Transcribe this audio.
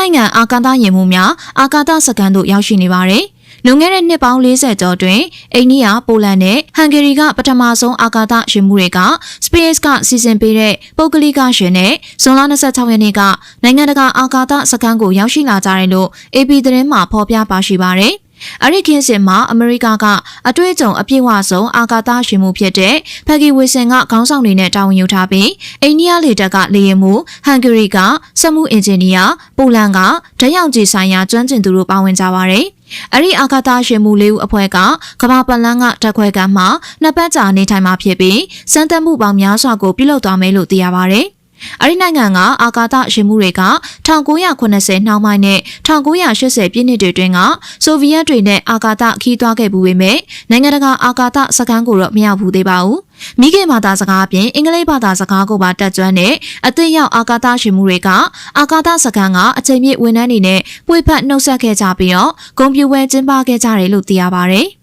နိုင်ငံအာကာသယာဉ်မှူးများအာကာသစခန်းသို့ရောက်ရှိနေပါတယ်။လွန်ခဲ့တဲ့နှစ်ပေါင်း40ကျော်တွင်အိန္ဒိယ၊ပိုလန်နဲ့ဟန်ဂေရီကပထမဆုံးအာကာသယာဉ်မှူးတွေက Space ကစီစဉ်ပေးတဲ့ပုဂ္ဂလိကယာဉ်နဲ့ဇွန်လ26ရက်နေ့ကနိုင်ငံတကာအာကာသစခန်းကိုရောက်ရှိလာကြတယ်လို့ AP သတင်းမှာဖော်ပြပါရှိပါတယ်။ အဲ့ဒီခင်းစင်မှာအမေရိကကအတွေ့အကြုံအပြည့်အဝဆုံးအာကာသရှင်မှုဖြစ်တဲ့ဖက်ဂီဝီဆန်ကခေါင်းဆောင်တွေနဲ့တာဝန်ယူထားပြီးအိန္ဒိယလေတပ်ကလေယာဉ်မှုဟန်ဂရီကစက်မှုအင်ဂျင်နီယာပိုလန်ကဓာတ်ရောင်ခြည်ဆိုင်ရာကျွမ်းကျင်သူတို့ပါဝင်ကြပါတယ်။အဲ့ဒီအာကာသရှင်မှုလေးဦးအဖွဲ့ကကမ္ဘာပတ်လန်းကတက်ခွဲကမ်းမှာနှစ်ပတ်ကြာနေထိုင်မှာဖြစ်ပြီးစမ်းသပ်မှုပေါင်းများစွာကိုပြုလုပ်သွားမယ်လို့သိရပါတယ်။ အဲဒီနိုင်ငံကအာကာသရှင်မှုတွေက1980နှောင်းပိုင်းနဲ့1980ပြည့်နှစ်တွေတွင်ကဆိုဗီယက်တွေနဲ့အာကာသခီးသွွားခဲ့ပူပေမဲ့နိုင်ငံတကာအာကာသစခန်းကိုတော့မရောက်ဘူးသေးပါဘူး။မိခင်ဘာသာစကားအပြင်အင်္ဂလိပ်ဘာသာစကားကိုပါတက်ကျွမ်းတဲ့အသစ်ရောက်အာကာသရှင်မှုတွေကအာကာသစခန်းကအချိန်ပြည့်ဝန်ထမ်းတွေနဲ့ပွေဖက်နှုတ်ဆက်ခဲ့ကြပြီးတော့ဂုံပြူဝဲကျင်းပခဲ့ကြတယ်လို့သိရပါဗျ။